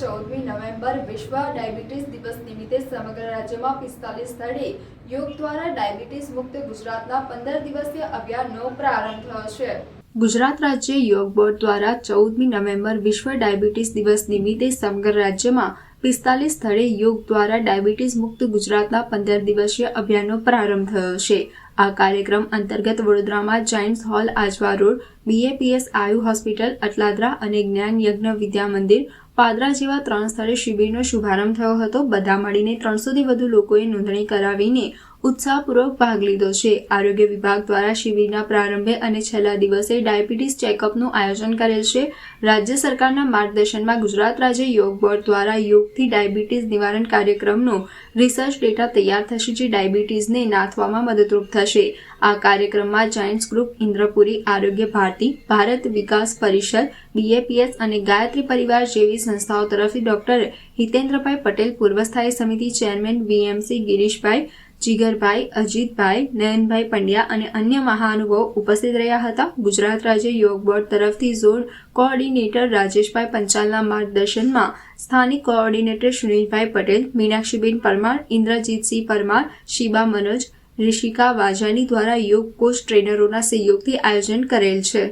ચૌદમી નવેમ્બર વિશ્વ ડાયાબિટીસ દિવસ નિમિત્તે સમગ્ર રાજ્યમાં પિસ્તાલીસ સ્થળે યોગ દ્વારા ડાયાબિટીસ મુક્ત ગુજરાતના પંદર દિવસીય અભિયાનનો પ્રારંભ થયો છે. ગુજરાત રાજ્ય યોગ બોર્ડ દ્વારા ચૌદમી નવેમ્બર વિશ્વ ડાયાબિટીસ દિવસ નિમિત્તે સમગ્ર રાજ્યમાં પિસ્તાલીસ સ્થળે યોગ દ્વારા ડાયાબિટીસ મુક્ત ગુજરાતના પંદર દિવસીય અભિયાનનો પ્રારંભ થયો છે. આ કાર્યક્રમ અંતર્ગત વડોદરામાં giants hall, Ajwa road, BAPS આયુ હોસ્પિટલ, અટલાદરા અને જ્ઞાન યજ્ઞ વિદ્યા મંદિર પાદરા જેવા ત્રણ સ્થળે શિબિરનો શુભારંભ થયો હતો. બધા મળીને ત્રણસોથી વધુ લોકોએ નોંધણી કરાવીને ઉત્સાહપૂર્વક ભાગ લીધો છે. આરોગ્ય વિભાગ દ્વારા શિબિરના પ્રારંભે અને છેલ્લા દિવસે ડાયાબિટીસ ચેકઅપનું આયોજન કરેલ છે. રાજ્ય સરકારના માર્ગદર્શનમાં ગુજરાત રાજ્ય યોગ બોર્ડ દ્વારા યોગથી ડાયાબિટીસ નિવારણ કાર્યક્રમનો રિસર્ચ ડેટા તૈયાર થશે, જે ડાયાબિટીસને નાથવામાં મદદરૂપ થશે. આ કાર્યક્રમમાં જાયન્ટ્સ ગ્રુપ ઇન્દ્રપુરી, આરોગ્ય ભારતી, ભારત વિકાસ પરિષદ, બીએપીએસ અને ગાયત્રી પરિવાર જેવી સંસ્થાઓ તરફથી ડોક્ટર હિતેન્દ્રભાઈ પટેલ પૂર્વ સ્થાયી સમિતિ ચેરમેન વીએમસી ગિરીશભાઈ જીગરભાઈ, અજીતભાઈ, નયનભાઈ પંડ્યા અને અન્ય મહાનુભાવો ઉપસ્થિત રહ્યા હતા. ગુજરાત રાજ્ય યોગ બોર્ડ તરફથી ઝોન કોઓર્ડિનેટર રાજેશભાઈ પંચાલના માર્ગદર્શનમાં સ્થાનિક કોઓર્ડિનેટર સુનિલભાઈ પટેલ, મીનાક્ષીબેન પરમાર, ઇન્દ્રજીતસિંહ પરમાર, શિબા મનોજ ઋષિકા વાજાની દ્વારા યોગ કોચ ટ્રેનરોના સહયોગથી આયોજન કરેલ છે.